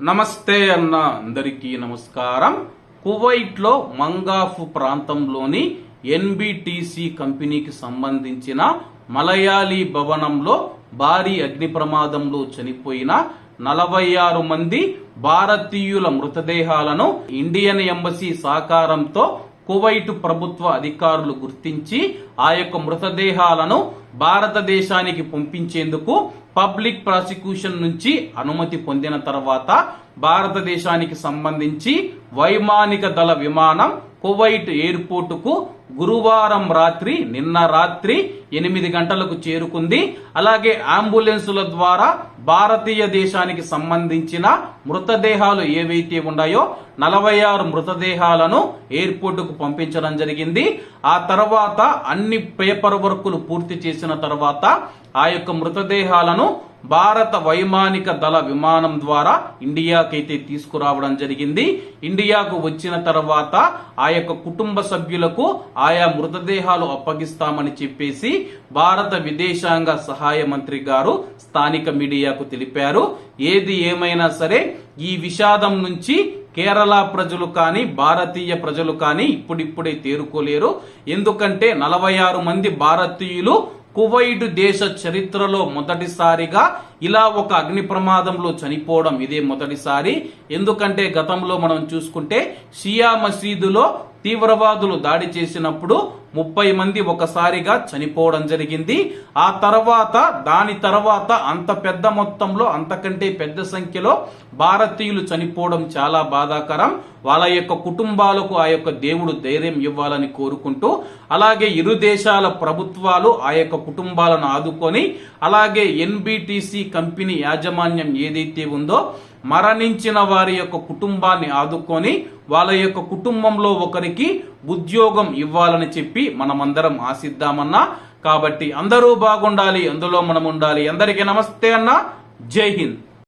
నమస్తే అన్న అందరికీ నమస్కారం. కువైట్లో మంగాఫ్ ప్రాంతంలోని ఎన్బిటిసి కంపెనీకి సంబంధించిన మలయాళీ భవనంలో భారీ అగ్ని ప్రమాదంలో చనిపోయిన నలభై ఆరు మంది భారతీయుల మృతదేహాలను ఇండియన్ ఎంబసీ సహకారంతో కువైట్ ప్రభుత్వ అధికారులు గుర్తించి ఆ యొక్క మృతదేహాలను భారతదేశానికి పంపించేందుకు పబ్లిక్ ప్రాసిక్యూషన్ నుంచి అనుమతి పొందిన తర్వాత భారతదేశానికి సంబంధించి వైమానిక దళ విమానం కువైట్ ఎయిర్పోర్టుకు గురువారం రాత్రి నిన్న రాత్రి ఎనిమిది గంటలకు చేరుకుంది. అలాగే అంబులెన్సుల ద్వారా భారతీయ దేశానికి సంబంధించిన మృతదేహాలు ఏవైతే ఉన్నాయో నలభై ఆరు మృతదేహాలను ఎయిర్పోర్టుకు పంపించడం జరిగింది. ఆ తర్వాత అన్ని పేపర్ వర్కులు పూర్తి చేసిన తర్వాత ఆ యొక్క మృతదేహాలను భారత వైమానిక దళ విమానం ద్వారా ఇండియాకైతే తీసుకురావడం జరిగింది. ఇండియాకు వచ్చిన తర్వాత ఆ యొక్క కుటుంబ సభ్యులకు ఆయా మృతదేహాలు అప్పగిస్తామని చెప్పేసి భారత విదేశాంగ సహాయ మంత్రి గారు స్థానిక మీడియాకు తెలిపారు. ఏది ఏమైనా సరే ఈ విషాదం నుంచి కేరళ ప్రజలు కానీ భారతీయ ప్రజలు కానీ ఇప్పుడిప్పుడే తేరుకోలేరు. ఎందుకంటే నలభై ఆరు మంది భారతీయులు కువైట్ దేశ చరిత్రలో మొదటిసారిగా ఇలా ఒక అగ్ని ప్రమాదంలో చనిపోవడం ఇదే మొదటిసారి. ఎందుకంటే గతంలో మనం చూసుకుంటే షియా మసీదులో తీవ్రవాదులు దాడి చేసినప్పుడు ముప్పై మంది ఒకసారిగా చనిపోవడం జరిగింది. ఆ తర్వాత దాని తర్వాత అంత పెద్ద మొత్తంలో అంతకంటే పెద్ద సంఖ్యలో భారతీయులు చనిపోవడం చాలా బాధాకరం. వాళ్ళ యొక్క కుటుంబాలకు ఆ యొక్క దేవుడు ధైర్యం ఇవ్వాలని కోరుకుంటూ అలాగే ఇరు దేశాల ప్రభుత్వాలు ఆ యొక్క కుటుంబాలను ఆదుకొని అలాగే ఎన్బిటిసి కంపెనీ యాజమాన్యం ఏదైతే ఉందో మరణించిన వారి యొక్క కుటుంబాన్ని ఆదుకొని వాళ్ళ యొక్క కుటుంబంలో ఒకరికి ఉద్యోగం ఇవ్వాలని చెప్పి మనమందరం ఆశిద్దామన్నా. కాబట్టి అందరూ బాగుండాలి అందులో మనం ఉండాలి అందరికీ నమస్తే అన్న. జై హింద్.